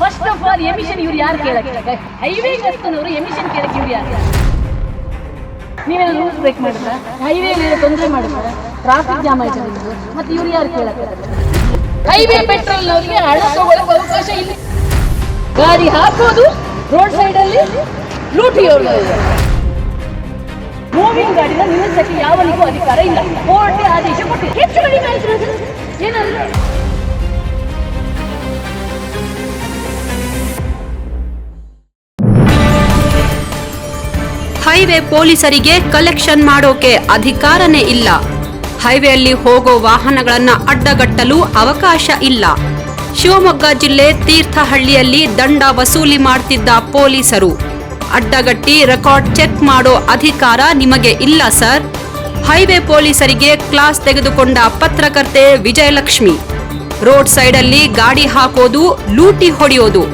First of all emission ಇವ್ರು ಯಾರು ಕೇಳಕ್ಕೆ? ಹೈವೇ ಗಸ್ತನವರು ಎಮಿಷನ್ ಕೇಳಕ್ಕೆ ಇವ್ರು ಯಾರು? ನೀವೇನು ರೂಲ್ಸ್ ಬ್ರೇಕ್ ಮಾಡಿದ್ರ? ಹೈವೇ ತೊಂದರೆ ಮಾಡಿದ್ರ? ಟ್ರಾಫಿಕ್ ಜಾಮ್ ಆಯ್ತು ಮತ್ತೆ ಇವ್ರು ಯಾರು ಕೇಳಕ್ಕೆ? ಹೈವೇ ಪೆಟ್ರೋಲ್ನವರಿಗೆ ಹಣ ತಗೊಳ್ಳೋಕೆ ಅವಕಾಶ ಇಲ್ಲ. ಗಾಡಿ ಹಾಕೋದು ರೋಡ್ ಸೈಡ್ ಅಲ್ಲಿ ಲೂಟಿ ಮೂವಿಂಗ್ ಗಾಡಿನ ನಿಲ್ಲಿಸಕ್ಕೆ ಯಾವನಿಗೂ ಅಧಿಕಾರ ಇಲ್ಲ. ಕೋರ್ಟ್ ಆದೇಶ ಕೊಟ್ಟಿದೆ ಹೆಚ್ಚು ಕಡಿಮೆ. ಏನಾದ್ರು? ಹೈವೇ ಪೊಲೀಸರಿಗೆ ಕಲೆಕ್ಷನ್ ಮಾಡೋಕೆ ಅಧಿಕಾರನೇ ಇಲ್ಲ. ಹೈವೇಯಲ್ಲಿ ಹೋಗೋ ವಾಹನಗಳನ್ನು ಅಡ್ಡಗಟ್ಟಲು ಅವಕಾಶ ಇಲ್ಲ. ಶಿವಮೊಗ್ಗ ಜಿಲ್ಲೆ ತೀರ್ಥಹಳ್ಳಿಯಲ್ಲಿ ದಂಡ ವಸೂಲಿ ಮಾಡ್ತಿದ್ದ ಪೊಲೀಸರು. ಅಡ್ಡಗಟ್ಟಿ ರೆಕಾರ್ಡ್ ಚೆಕ್ ಮಾಡೋ ಅಧಿಕಾರ ನಿಮಗೆ ಇಲ್ಲ, ಸರ್. ಹೈವೇ ಪೊಲೀಸರಿಗೆ ಕ್ಲಾಸ್ ತೆಗೆದುಕೊಂಡ ಪತ್ರಕರ್ತೆ ವಿಜಯಲಕ್ಷ್ಮಿ. ರೋಡ್ ಸೈಡಲ್ಲಿ ಗಾಡಿ ಹಾಕೋದು, ಲೂಟಿ ಹೊಡೆಯೋದು.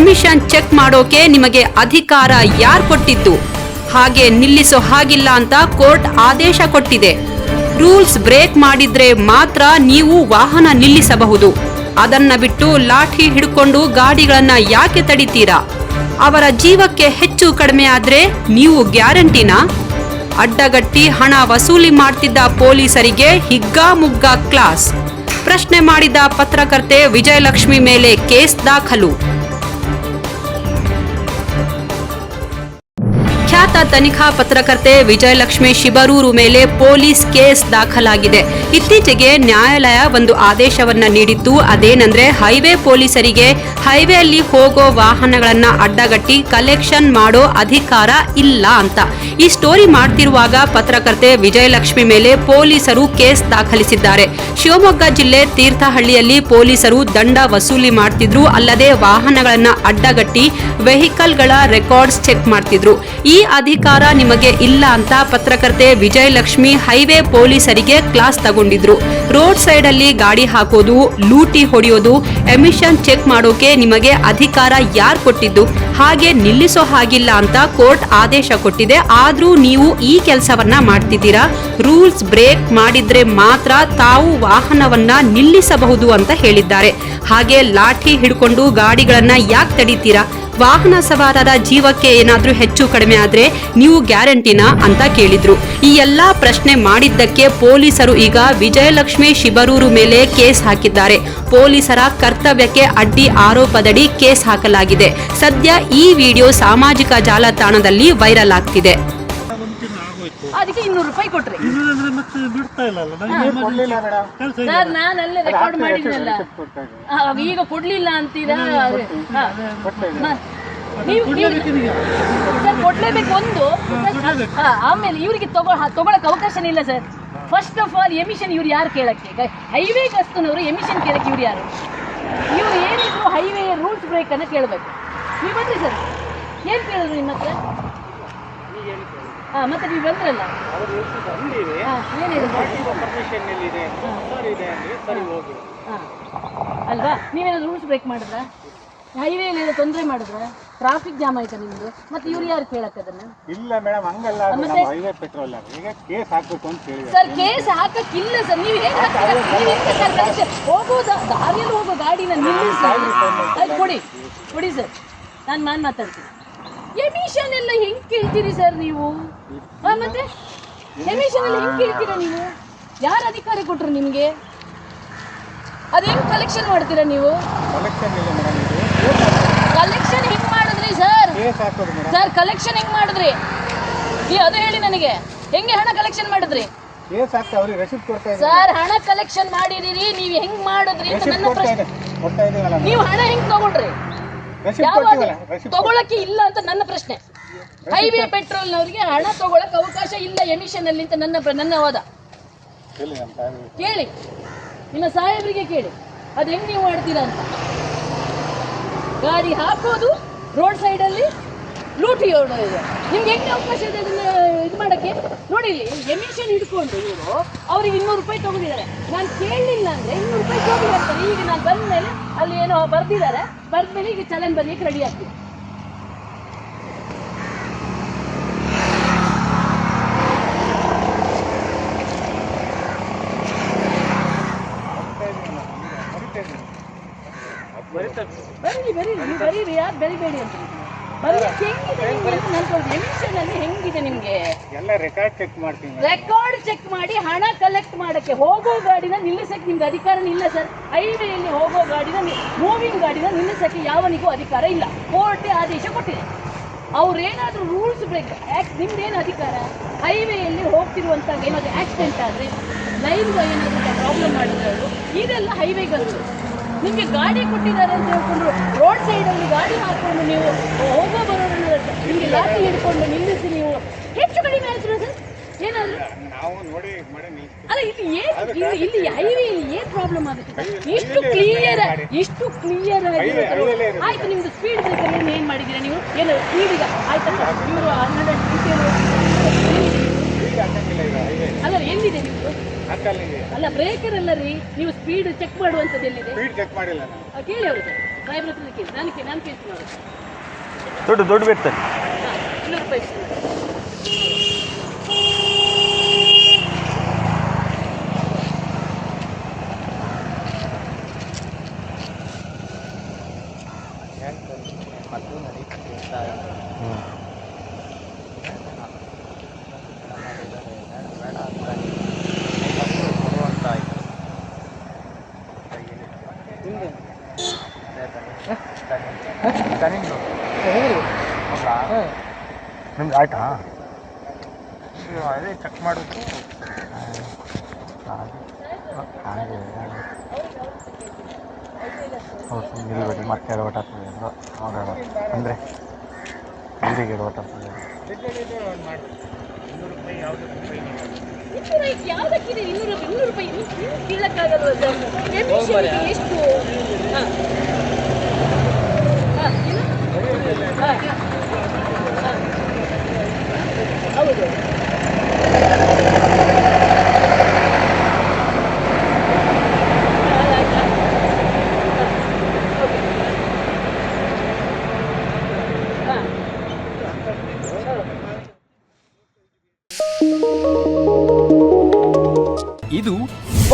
ಎಮಿಷನ್ ಚೆಕ್ ಮಾಡೋಕೆ ನಿಮಗೆ ಅಧಿಕಾರ ಯಾರು ಕೊಟ್ಟಿದ್ದು? ಹಾಗೆ ನಿಲ್ಲಿಸೋ ಹಾಗಿಲ್ಲ ಅಂತ ಕೋರ್ಟ್ ಆದೇಶ ಕೊಟ್ಟಿದೆ. ರೂಲ್ಸ್ ಬ್ರೇಕ್ ಮಾಡಿದ್ರೆ ಮಾತ್ರ ನೀವು ವಾಹನ ನಿಲ್ಲಿಸಬಹುದು. ಅದನ್ನ ಬಿಟ್ಟು ಲಾಠಿ ಹಿಡ್ಕೊಂಡು ಗಾಡಿಗಳನ್ನ ಯಾಕೆ ತಡಿತೀರಾ? ಅವರ ಜೀವಕ್ಕೆ ಹೆಚ್ಚು ಕಡಿಮೆ ಆದ್ರೆ ನೀವು ಗ್ಯಾರಂಟಿನಾ? ಅಡ್ಡಗಟ್ಟಿ ಹಣ ವಸೂಲಿ ಮಾಡ್ತಿದ್ದ ಪೊಲೀಸರಿಗೆ ಹಿಗ್ಗಾಮುಗ್ಗಾ ಕ್ಲಾಸ್. ಪ್ರಶ್ನೆ ಮಾಡಿದ ಪತ್ರಕರ್ತೆ ವಿಜಯಲಕ್ಷ್ಮಿ ಮೇಲೆ ಕೇಸ್ ದಾಖಲು. ತನಿಖಾ ಪತ್ರಕರ್ತೆ ವಿಜಯಲಕ್ಷ್ಮಿ ಶಿಬರೂರು ಮೇಲೆ ಪೊಲೀಸ್ ಕೇಸ್ ದಾಖಲಾಗಿದೆ. ಇತ್ತೀಚೆಗೆ ನ್ಯಾಯಾಲಯ ಒಂದು ಆದೇಶವನ್ನ ನೀಡಿತ್ತು. ಅದೇನಂದ್ರೆ, ಹೈವೇ ಪೊಲೀಸರಿಗೆ ಹೈವೇಯಲ್ಲಿ ಹೋಗೋ ವಾಹನಗಳನ್ನ ಅಡ್ಡಗಟ್ಟಿ ಕಲೆಕ್ಷನ್ ಮಾಡೋ ಅಧಿಕಾರ ಇಲ್ಲ ಅಂತ. ಈ ಸ್ಟೋರಿ ಮಾಡ್ತಿರುವಾಗ ಪತ್ರಕರ್ತೆ ವಿಜಯಲಕ್ಷ್ಮಿ ಮೇಲೆ ಪೊಲೀಸರು ಕೇಸ್ ದಾಖಲಿಸಿದ್ದಾರೆ. ಶಿವಮೊಗ್ಗ ಜಿಲ್ಲೆ ತೀರ್ಥಹಳ್ಳಿಯಲ್ಲಿ ಪೊಲೀಸರು ದಂಡ ವಸೂಲಿ ಮಾಡ್ತಿದ್ರು. ಅಲ್ಲದೆ ವಾಹನಗಳನ್ನ ಅಡ್ಡಗಟ್ಟಿ ವೆಹಿಕಲ್ಗಳ ರೆಕಾರ್ಡ್ಸ್ ಚೆಕ್ ಮಾಡ್ತಿದ್ರು. ಈ ನಿಮಗೆ ಇಲ್ಲ ಅಂತ ಪತ್ರಕರ್ತೆ ವಿಜಯಲಕ್ಷ್ಮಿ ಹೈವೇ ಪೊಲೀಸರಿಗೆ ಕ್ಲಾಸ್ ತಗೊಂಡಿದ್ರು. ರೋಡ್ ಸೈಡ್ ಅಲ್ಲಿ ಗಾಡಿ ಹಾಕೋದು, ಲೂಟಿ ಹೊಡೆಯೋದು, ಎಮಿಷನ್ ಚೆಕ್ ಮಾಡೋಕೆ ನಿಮಗೆ ಅಧಿಕಾರ ಯಾರು ಕೊಟ್ಟಿದ್ದು, ಹಾಗೆ ನಿಲ್ಲಿಸೋ ಹಾಗಿಲ್ಲ ಅಂತ ಕೋರ್ಟ್ ಆದೇಶ ಕೊಟ್ಟಿದೆ. ಆದ್ರೂ ನೀವು ಈ ಕೆಲಸವನ್ನ ಮಾಡ್ತಿದ್ದೀರಾ? ರೂಲ್ಸ್ ಬ್ರೇಕ್ ಮಾಡಿದ್ರೆ ಮಾತ್ರ ತಾವು ವಾಹನವನ್ನ ನಿಲ್ಲಿಸಬಹುದು ಅಂತ ಹೇಳಿದ್ದಾರೆ. ಹಾಗೆ ಲಾಠಿ ಹಿಡ್ಕೊಂಡು ಗಾಡಿಗಳನ್ನ ಯಾಕೆ ತಡೀತೀರಾ? ವಾಹನ ಸವಾರರ ಜೀವಕ್ಕೆ ಏನಾದರೂ ಹೆಚ್ಚು ಕಡಿಮೆ ಆದ್ರೆ ನೀವು ಗ್ಯಾರಂಟಿನಾ ಅಂತ ಕೇಳಿದ್ರು. ಈ ಎಲ್ಲಾ ಪ್ರಶ್ನೆ ಮಾಡಿದ್ದಕ್ಕೆ ಪೊಲೀಸರು ಈಗ ವಿಜಯಲಕ್ಷ್ಮಿ ಶಿಬರೂರು ಮೇಲೆ ಕೇಸ್ ಹಾಕಿದ್ದಾರೆ. ಪೊಲೀಸರ ಕರ್ತವ್ಯಕ್ಕೆ ಅಡ್ಡಿ ಆರೋಪದಡಿ ಕೇಸ್ ಹಾಕಲಾಗಿದೆ. ಸದ್ಯ ಈ ವಿಡಿಯೋ ಸಾಮಾಜಿಕ ಜಾಲತಾಣದಲ್ಲಿ ವೈರಲ್ ಆಗ್ತಿದೆ. ಅದಕ್ಕೆ ಇನ್ನೂರು ರೂಪಾಯಿ ಕೊಟ್ರಿ. ಇನ್ನೂರಂದ್ರೆ ಮತ್ತೆ ಬಿಡ್ತಾ ಇಲ್ಲ ಅಲ್ಲ? ನನಗೆ emergency ಕೆಲ್ಸ ಸರ್ ನಾನು ಅಲ್ಲೇ ರೆಕಾರ್ಡ್ ಮಾಡಿದ್ನಲ್ಲ. ಈಗ ಕೊಡ್ಲಿಲ್ಲ ಅಂತೀರಾ? ನೀವು ನೀವು- ಸರ್ ಕೊಡ್ಲೇಬೇಕು ಒಂದು. ಆಮೇಲೆ ಇವರಿಗೆ ತಗೋ ತಗೊಳಕ್ ಅವಕಾಶನೇ ಇಲ್ಲ sir. First of all emission ಇವ್ರು ಯಾರು ಕೇಳಕ್ಕೆ? ಹೈವೇ ಗಸ್ತನವರು ಎಮಿಷನ್ ಕೇಳಕ್ಕೆ ಇವ್ರು ಯಾರು? ಇವ್ರು ಏನಿದ್ರು ಹೈವೇ ರೂಲ್ಸ್ ಬ್ರೇಕ್ ಅನ್ನ ಕೇಳಬೇಕು. ನೀವು ಬನ್ರಿ ಸರ್. ಏನ್ ಕೇಳಿದ್ರು ನಿಮ್ಮ ಹತ್ರ ಮತ್ತೆ ನೀವು ಬಂದ್ರಲ್ಲ? ಹಾ ಏನಿದೆ? ಹಾ. ಅಲ್ವಾ? ನೀವೇನಾದ್ರು ರೂಲ್ಸ್ ಬ್ರೇಕ್ ಮಾಡಿದ್ರ? ಹೈವೇ ಏನಾದ್ರು ತೊಂದರೆ ಮಾಡಿದ್ರ? ಟ್ರಾಫಿಕ್ ಜಾಮ್ ಆಯ್ತಾ ನಿಮ್ದು? ಮತ್ತೆ ಇವ್ರು ಯಾರು ಕೇಳಕ್ಕೆ ಅದನ್ನ? ಇಲ್ಲ ಮೇಡಮ್ ಹಂಗಲ್ಲ. ಹೈವೇ ಪೆಟ್ರೋಲ್ ಈಗ ಕೇಸ್ ಹಾಕ್ಬೇಕು ಅಂತ ಹೇಳಿ ಸರ್ ಕೇಸ್ ಹಾಕಕ್ಕಿಲ್ಲ ಸರ್. ನೀವು ಹೇಗೆ ಹಾಕ್ತೀರಾ? ನೀವು ಹೆಂಗೆ ಸರ್ ಕಳಿಸಿ ಹೋಗೋ ದಾ- ದಾರಿಯಲ್ಲಿ ಹೋಗೋ ಗಾಡಿನ ನಿಲ್ಲಿಸಿ. ಕೊಡಿ. ಕೊಡಿ ಸರ್. ನಾನು ನಾನು ಮಾತಾಡ್ತೀನಿ. ಎಮಿಷನ್ ಎಲ್ಲ ಹೆಂಗ್ ಕೇಳ್ತೀರಿ ಸರ್ ನೀವು? ಹಾ ಮತ್ತೆ? ಎಮಿಷನ್ ಎಲ್ಲ ಹೆಂಗ್ ಕೇಳ್ತೀರಾ ನೀವು? ಯಾರ ಅಧಿಕಾರ ಕೊಟ್ರು ನಿಮಗೆ? ಅದು ಹೆಂಗ್ ಕಲೆಕ್ಷನ್ ಮಾಡ್ತೀರಾ ನೀವು? ಕಲೆಕ್ಷನ್ ಹೆಂಗ್ ಮಾಡಿದ್ರಿ ಸರ್? ಸರ್ ಕಲೆಕ್ಷನ್ ಹೆಂಗ್ ಮಾಡಿದ್ರಿ? ನೀವು ಅದು ಹೇಳಿ ನನಗೆ. ಹೆಂಗೆ ಹಣ ಕಲೆಕ್ಷನ್ ಮಾಡಿದ್ರಿ? ಸರ್ ಹಣ ಕಲೆಕ್ಷನ್ ಮಾಡಿದಿರಿ ನೀವು ಹೆಂಗ್ ಮಾಡಿದ್ರಿ ಅಂತ ನನ್ನ ಪ್ರಶ್ನೆ. ನೀವು ಹಣ ಹೆಂಗ್ ತಗೊಂಡ್ರಿ? ಯಾವಾಗ ತಗೊಳಕ್ಕೆ ಇಲ್ಲ ಅಂತ ನನ್ನ ಪ್ರಶ್ನೆ. ಹೈವೇ ಪೆಟ್ರೋಲ್ನವರಿಗೆ ಹಣ ತಗೊಳಕ್ ಅವಕಾಶ ಇಲ್ಲ ಎಮಿಷನ್ ಅಲ್ಲಿ ಅಂತ ನನ್ನ ನನ್ನ ವಾದ. ಕೇಳಿ ನಿಮ್ಮ ಸಾಹೇಬರಿಗೆ. ಕೇಳಿ. ಅದು ಹೆಂಗ್ ನೀವು ಮಾಡ್ತೀರಾ ಅಂತ. ಗಾಡಿ ಹಾಕೋದು ರೋಡ್ ಸೈಡ್ ಅಲ್ಲಿ ಲೂಟಿ ಹೊಡೋದು ನಿಮ್ಗೆ ಹೆಂಗೆ ಅವಕಾಶ ಇದೆ ಅದನ್ನ ಇದು ಮಾಡಕ್ಕೆ? ನೋಡಿ ಎಮಿಷನ್ ಹಿಡ್ಕೊಂಡು ಇವರು, ಅವ್ರಿಗೆ ಇನ್ನೂರು ರೂಪಾಯಿ ತಗೊಂಡಿದ್ದಾರೆ. ನಾನು ಕೇಳಲಿಲ್ಲ ಅಂದ್ರೆ ಇನ್ನೂರು ರೂಪಾಯಿ ತಗೊಂಡು ಈಗ ನಾನು ಬಂದ ಮೇಲೆ ಅಲ್ಲಿ ಏನೋ ಬರ್ದಿದ್ದಾರೆ. ಬರ್ದ ಮೇಲೆ ಈಗ ಚಲನ್ ಬರ್ಲಿಕ್ಕೆ ರೆಡಿ ಆಗ್ತೀನಿ. ಬರೀ ಬರೀ ನೀವು ಬರೀರಿ ಯಾರು ಬರಿಬೇಡಿ ಅಂತ. ಹೆಂಗಿದೆ ನಿಮ್ಗೆ? ಎಲ್ಲ ರೆಕಾರ್ಡ್ ಚೆಕ್ ಮಾಡ್ತೀನಿ ರೆಕಾರ್ಡ್ ಚೆಕ್ ಮಾಡಿ ಹಣ ಕಲೆಕ್ಟ್ ಮಾಡಕ್ಕೆ ಹೋಗೋ ಗಾಡಿನ ನಿಲ್ಲಿಸಕ್ಕೆ ನಿಮ್ಗೆ ಅಧಿಕಾರ ಇಲ್ಲ ಸರ್. ಹೈವೇಯಲ್ಲಿ ಹೋಗೋ ಗಾಡಿನ ಮೂವಿಂಗ್ ಗಾಡಿನ ನಿಲ್ಲಿಸಕ್ಕೆ ಯಾವನಿಗೂ ಅಧಿಕಾರ ಇಲ್ಲ. ಕೋರ್ಟೇ ಆದೇಶ ಕೊಟ್ಟಿದೆ. ಅವ್ರೇನಾದ್ರೂ ರೂಲ್ಸ್ ಬ್ರೇಕ್ ನಿಮ್ದೇನು ಅಧಿಕಾರ? ಹೈವೇಯಲ್ಲಿ ಹೋಗ್ತಿರುವಂತ ಏನಾದ್ರು ಆಕ್ಸಿಡೆಂಟ್ ಆದ್ರೆ ಲೈನ್ ಏನಾದ್ರು ಪ್ರಾಬ್ಲಮ್ ಮಾಡಿದ್ರು ಇದೆಲ್ಲ ಹೈವೇಗಳು ನಿಮಗೆ ಗಾಡಿ ಕೊಟ್ಟಿದ್ದಾರೆ ಅಂತ ಹೇಳ್ಕೊಂಡು ರೋಡ್ ಸೈಡಲ್ಲಿ ಗಾಡಿ ಹಾಕೊಂಡು ನೀವು ಹೋಗೋ ಬರೋರನ್ನ ನಿಮಗೆ ಲಾಟಿ ಹಿಡ್ಕೊಂಡು ನಿಲ್ಲಿಸಿ ನೀವು ಹೆಚ್ಚು ಕಡಿಮೆ ಆಯ್ತು ಸರ್ ಏನಾದ್ರು? ಅಲ್ಲ ಇಲ್ಲಿ ಏನ್ ಇಲ್ಲಿ ಇಲ್ಲಿ ಏನ್ ಪ್ರಾಬ್ಲಮ್ ಆಗುತ್ತೆ? ಇಷ್ಟು ಕ್ಲಿಯರ್ ಇಷ್ಟು ಕ್ಲಿಯರ್ highway ಆಯ್ತು ನಿಮ್ದು ಸ್ಪೀಡ್ ಬ್ರೇಕರ್ ಏನು ಮಾಡಿದೀರಾ ನೀವು? ಏನು ಈಗ? ಆಯ್ತಲ್ಲ ಇವರು ಹನ್ನೆರಡು ಸ್ಪೀಡ್ ಹಾಕಂಗಿಲ್ಲ ಈಗ highway. ಅಲ್ಲ ಎಲ್ಲಿದೆ ನಿಮ್ದು ಹಾಕಲ್ಲಿದೆ ಅಲ್ಲ ಬ್ರೇಕರ್ ಅಲ್ಲ ರೀ. ನೀವು ಸ್ಪೀಡ್ ಚೆಕ್ ಮಾಡುವಂತದ್ದು ಎಲ್ಲಿದೆ? ಸ್ಪೀಡ್ ಚೆಕ್ ಮಾಡಿಲ್ಲ ಕೇಳಿ ಅವರು ಸಾಹೇಬ್ರ ಹತ್ರ ಕೇಳಿ. ನಾನು ನಾನು ಕೇಳ್ತೀನಿ ದೊಡ್ಡ ದೊಡ್ಡ ಹಾಂ ಇನ್ನೂರು ರೂಪಾಯಿ ನಿಮ್ದು ಆಯ್ತಾ ಅದೇ ಚೆಕ್ ಮಾಡೋದು ಹಾಗೆ ಹೌದು ನಿಲ್ಬೇಡಿ ಮತ್ತೆ ಎರಡು ಆಗ್ತದೆ ನೋಡೋಣ ಅಂದರೆ ಊರಿಗೆ ಎರಡು ಆಗ್ತದೆ ಯಾವ್ದಕ್ಕಿದೆ ಇನ್ನೂರು ರೂಪಾಯಿ ಇನ್ನೂರು ರೂಪಾಯಿ ನೀವು ಕೇಳಕ್ಕಾಗಲ್ವ ಸರ್ ಎಮಿಷನ್ ಎಷ್ಟು ಹಾಂ ಹಾಂ